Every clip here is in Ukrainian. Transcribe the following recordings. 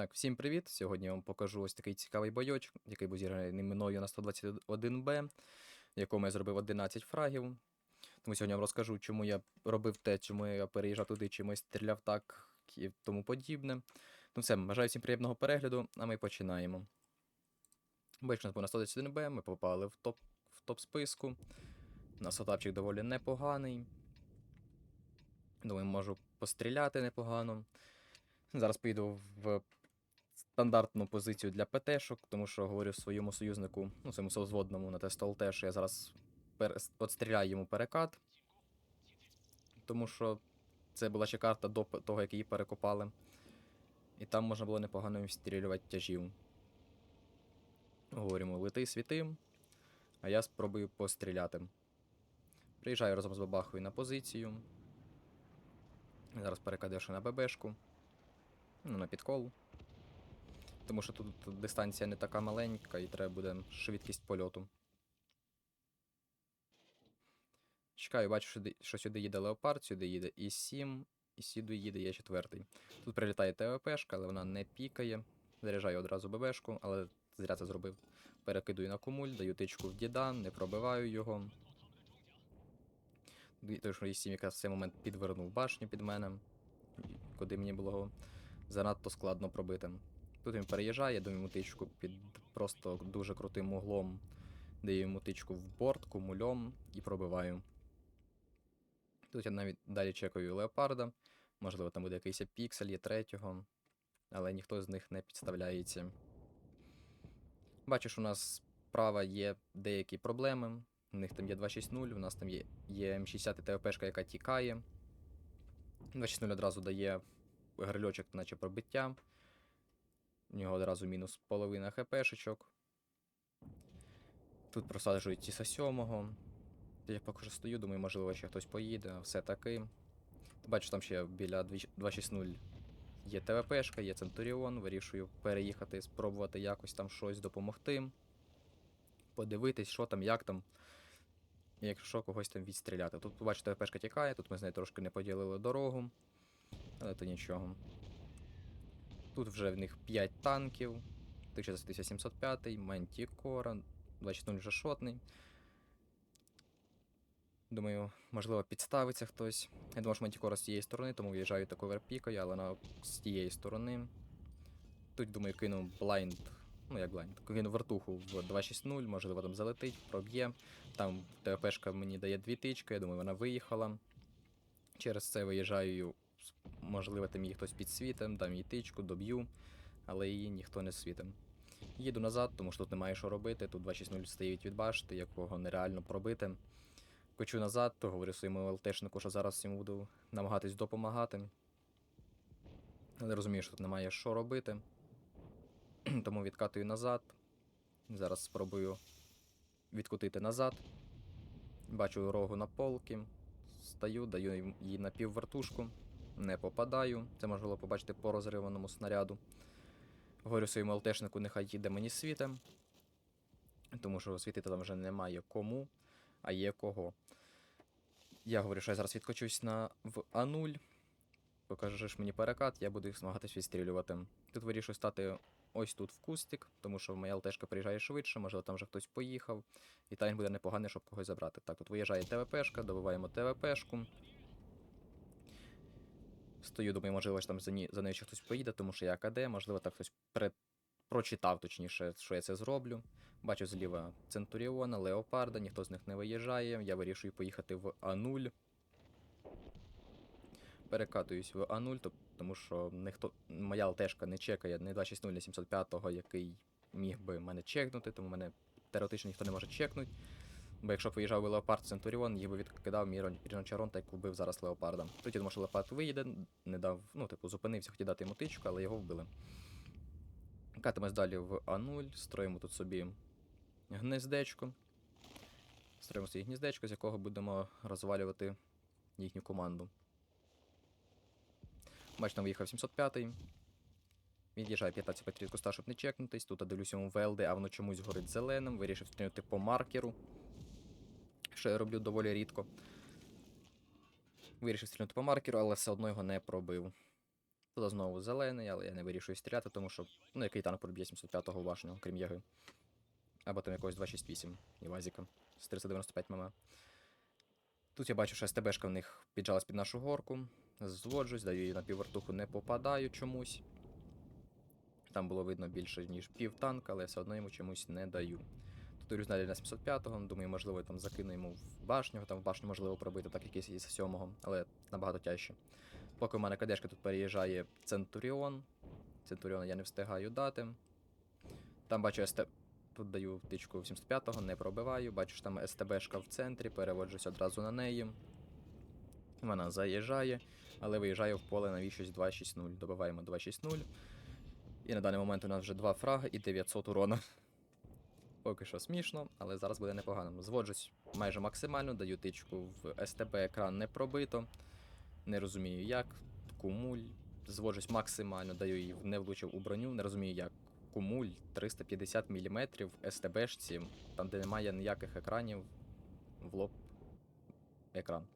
Так, всім привіт! Сьогодні я вам покажу ось такий цікавий бойочок, який був зіграний мною на 121Б, в якому я зробив 11 фрагів. Тому сьогодні я вам розкажу, чому я робив те, чому я переїжджав туди, чому я стріляв так і тому подібне. Ну все, бажаю всім приємного перегляду, а ми починаємо. Бойчик у нас був на 121Б, ми попали в топ, в топ списку. У нас отапчик доволі непоганий. Думаю, можу постріляти непогано. Зараз поїду в стандартну позицію для ПТшок, тому що говорю своєму союзнику, ну, своєму созводному на ТСТЛТ, що я зараз пер... отстріляю йому перекат. Тому що це була ще карта до того, як її перекопали. І там можна було непогано відстрілювати тяжів. Говоримо, лети світи, а я спробую постріляти. Приїжджаю разом з бабахою на позицію. Зараз перекладеш на ББшку. Ну, на підкол. Тому що тут дистанція не така маленька і треба буде швидкість польоту. Чекаю, бачу, що, сюди їде леопард, сюди їде і 7, і сюди їде є четвертий. Тут прилітає ТВПшка, але вона не пікає. Заряджаю одразу ББшку, але зря це зробив. Перекидую на кумуль, даю тичку в діда, не пробиваю його. Тому що і якраз в цей момент підвернув башню під мене, куди мені було занадто складно пробити. Тут він переїжджає, даю йому тичку під просто дуже крутим углом, даю йому тичку в борт, кумульом і пробиваю. Тут я навіть далі чекаю леопарда. Можливо, там буде якийсь піксель, є третього, але ніхто з них не підставляється. Бачиш, у нас справа є деякі проблеми. У них там є 2.6.0, у нас там є, є М60 ТВПшка, яка тікає. 2.6.0 одразу дає грильочок, наче пробиття. У нього одразу мінус половина хпшечок. Тут просаджують Тіса 7. Я поки що стою, думаю, можливо, ще хтось поїде, все таки. Бачу, там ще біля 2.6.0 є ТВПшка, є Центуріон. Вирішую переїхати, спробувати якось там щось допомогти. Подивитись, що там, як там. Якщо когось там відстріляти. Тут, бачите, ТВПшка тікає, тут ми з нею трошки не поділили дорогу. Але то нічого. Тут вже в них 5 танків. 1705, Мантікора, 20 вже шотний. Думаю, можливо, підставиться хтось. Я думав, що Мантікора з цієї сторони, тому в'їжджаю таку верпікою, але вона з тієї сторони. Тут, думаю, кину блайнд. Ну, як блайнд. Кину вертуху в 2.6.0, можливо, там залетить, проб'є. Там ТВПшка мені дає дві тички, я думаю, вона виїхала. Через це виїжджаю, можливо, там її хтось підсвітим, дам їй тичку, доб'ю, але її ніхто не світим. Їду назад, тому що тут немає що робити. Тут 2.6.0 стоїть від башти, якого нереально пробити. Кочу назад, то говорю своєму ЛТшнику, що зараз йому буду намагатись допомагати. Але розумію, що тут немає що робити. Тому відкатую назад. Зараз спробую відкотити назад. Бачу рогу на полки. Стаю, даю їй напіввертушку. Не попадаю. Це було побачити по розриваному снаряду. Говорю своєму ЛТшнику, нехай їде мені світем. Тому що світити там вже немає кому, а є кого. Я говорю, що я зараз відкочусь на в А0. Покажеш мені перекат, я буду їх намагатись відстрілювати. Тут вирішую стати ось тут в кустик, тому що моя ЛТшка приїжджає швидше, можливо, там вже хтось поїхав. І таймінг буде непоганий, щоб когось забрати. Так, тут виїжджає ТВПшка, добиваємо ТВПшку. Стою, думаю, можливо, там за, ні, за нею ще хтось поїде, тому що я АКД, можливо, так хтось пре... прочитав, точніше, що я це зроблю. Бачу зліва Центуріона, Леопарда, ніхто з них не виїжджає. Я вирішую поїхати в А0. Перекатуюсь в А0, тому що ніхто, моя ЛТшка не чекає не 260, не 705, який міг би мене чекнути, тому мене теоретично ніхто не може чекнути. Бо якщо б виїжджав би Леопард Центуріон, їх би відкидав мій Рон- Ріночарон, так вбив зараз Леопарда. Тоді думав, що Леопард виїде, не дав, ну, типу, зупинився, хотів дати йому тичку, але його вбили. Катимось далі в А0, строїмо тут собі гнездечко. Строїмо собі гніздечко, з якого будемо розвалювати їхню команду. Бачно, виїхав 705-й. Від'їжджає 15 метрів від куста, щоб не чекнутись. Тут дивлюся йому ВЛД, а воно чомусь горить зеленим. Вирішив стрінути по маркеру. Що я роблю доволі рідко. Вирішив стрільнути по маркеру, але все одно його не пробив. Тут знову зелений, але я не вирішую стріляти, тому що ну який танк проб'є 705-го башню, крім яги. Або там якогось 268 і Вазіка з 395 мм. Тут я бачу, що СТБшка в них піджалась під нашу горку. Зводжусь, даю її на піввертуху, не попадаю чомусь. Там було видно більше, ніж пів танка, але все одно йому чомусь не даю. Тут дивлюсь далі на 705-го, думаю, можливо, там закину йому в башню, там в башню можливо пробити, так якийсь із 7-го, але набагато тяжче. Поки у мене кадешка тут переїжджає Центуріон. Центуріона я не встигаю дати. Там бачу СТ. Тут даю втичку 75-го, не пробиваю. Бачу, що там СТБшка в центрі, переводжусь одразу на неї. Вона заїжджає, але виїжджає в поле на віщось 2.6.0. Добиваємо 2.6.0. І на даний момент у нас вже 2 фраги і 900 урона. Поки що смішно, але зараз буде непогано. Зводжусь майже максимально, даю тичку в СТБ екран не пробито. Не розумію як. Кумуль. Зводжусь максимально, даю її, не влучив у броню, не розумію як. Кумуль 350 мм СТБшці, там де немає ніяких екранів в лоб екран.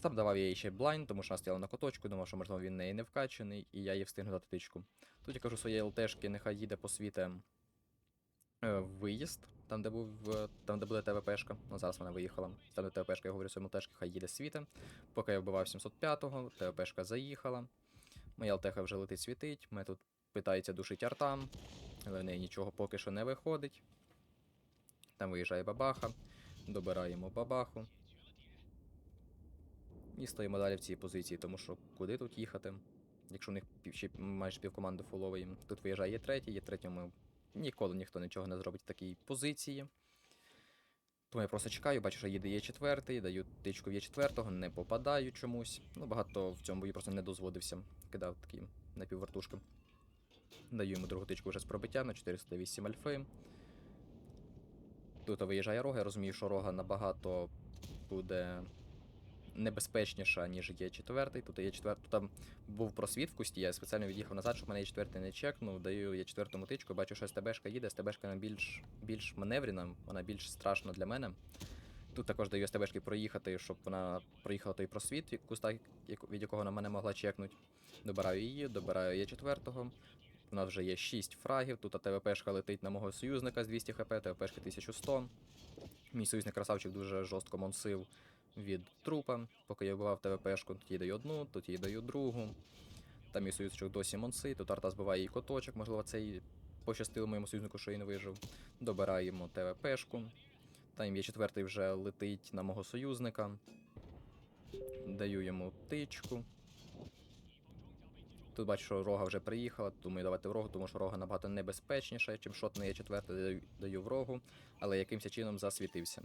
Там давав я їй ще блайн, тому що вона стояла на куточку, думав, що можливо він неї не вкачаний, і я їй встигну дати тичку. Тут я кажу своєї ЛТшки, нехай їде по світе е, виїзд, там де був е, там, де буде ТВПшка. Ну зараз вона виїхала. Там де ТВПшка, я говорю своєму ЛТшки, хай їде світе. Поки я вбивав 705-го, ТВПшка заїхала. Моя ЛТХ вже летить світить. Мене тут питається душить арта, але в неї нічого поки що не виходить. Там виїжджає бабаха, добираємо бабаху. І стоїмо далі в цій позиції, тому що куди тут їхати? Якщо у них ще майже півкоманди фулової. Тут виїжджає третій, є третьому ніколи ніхто нічого не зробить в такій позиції. Тому я просто чекаю, бачу, що їде є четвертий, даю тичку в є четвертого, не попадаю чомусь. Ну, багато в цьому бою просто не дозводився. Кидав такі напіввертушки. Даю йому другу тичку вже з пробиття на 408 альфи. Тут виїжджає рога, я розумію, що рога набагато буде небезпечніша, ніж є четвертий. Тут є четвертий. Там був просвіт в кусті, я спеціально від'їхав назад, щоб мене є четвертий не чекнув. Даю є четвертому тичку, бачу, що СТБшка їде. СТБшка вона більш, більш маневрена, вона більш страшна для мене. Тут також даю СТБшки проїхати, щоб вона проїхала той просвіт, куста, від якого на мене могла чекнути. Добираю її, добираю є четвертого. У нас вже є 6 фрагів. Тут ТВПшка летить на мого союзника з 200 хп, ТВПшка 1100. Мій союзник красавчик дуже жорстко монсив від трупа. Поки я вбивав ТВПшку, тут їй даю одну, тут їй даю другу. Там мій союзничок досі монси, тут арта збиває її коточок, можливо, це і пощастило моєму союзнику, що він вижив. Добираємо ТВПшку. Там є четвертий вже летить на мого союзника. Даю йому тичку. Тут бачу, що рога вже приїхала, думаю, давати в рогу, тому що рога набагато небезпечніша, чим шот є четвертий, даю, даю в рогу, але якимось чином засвітився.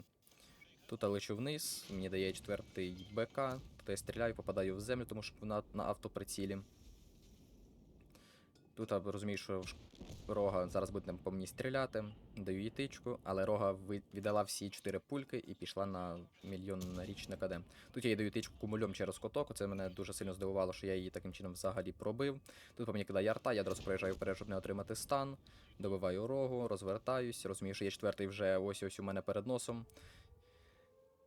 Тут я лечу вниз, мені дає четвертий БК, тут я стріляю, попадаю в землю, тому що вона на автоприцілі. Тут я розумію, що рога зараз буде по мені стріляти, даю їй тичку, але рога віддала всі чотири пульки і пішла на мільйон річ на КД. Тут я їй даю тичку кумульом через коток. Це мене дуже сильно здивувало, що я її таким чином взагалі пробив. Тут по мені кидає арта, я одразу проїжджаю вперед, щоб не отримати стан. Добиваю рогу, розвертаюсь, розумію, що є четвертий вже ось ось у мене перед носом.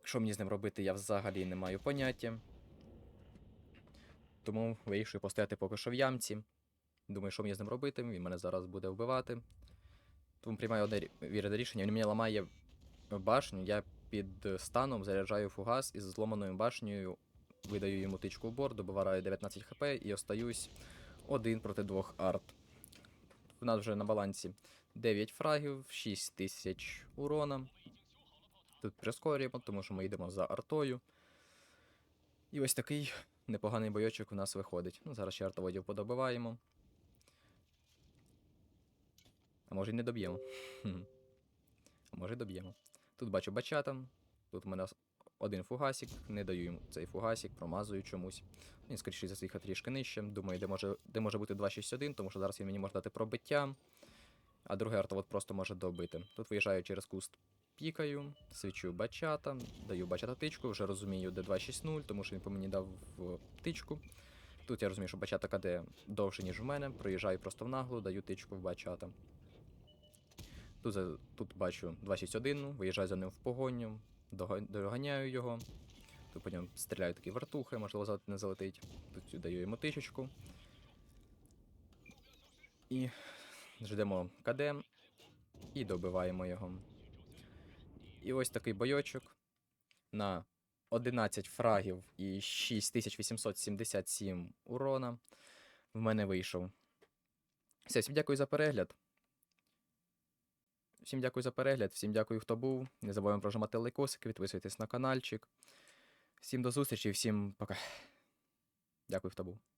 Що мені з ним робити, я взагалі не маю поняття. Тому вирішую постояти поки що в ямці. Думаю, що мені з ним робити, він мене зараз буде вбивати. Тому приймаю одне вірне рішення. Він мені ламає башню, я під станом заряджаю фугас із зломаною башнею, видаю йому тичку в борт, добиваю 19 хп і остаюсь один проти двох арт. У нас вже на балансі 9 фрагів, 6 тисяч урона. Тут прискорюємо, тому що ми йдемо за артою. І ось такий непоганий бойочок у нас виходить. Ну, зараз ще артоводів подобиваємо. А може й не доб'ємо. А може й доб'ємо. Тут бачу бачата. Тут у мене один фугасик, не даю йому цей фугасик, промазую чомусь. Він скоріше заїхав трішки нижче. Думаю, де може, де може бути 261, тому що зараз він мені може дати пробиття. А другий артовод просто може добити. Тут виїжджаю через куст пікаю, свічу бачата, даю бачата тичку, вже розумію, де 260, тому що він по мені дав тичку. Тут я розумію, що бачата КД довше, ніж в мене. Проїжджаю просто в наглу, даю тичку в бачата. Тут, тут бачу 261, виїжджаю за ним в погоню, доганяю його. Тут по ньому стріляю такі вертухи, можливо, не залетить. Тут даю йому тичечку. І ждемо КД і добиваємо його. І ось такий бойочок на 11 фрагів і 6877 урона в мене вийшов. Все, всім дякую за перегляд. Всім дякую за перегляд, всім дякую, хто був. Не забуваємо прожимати лайкосики, підписуйтесь на каналчик. Всім до зустрічі, всім пока. Дякую, хто був.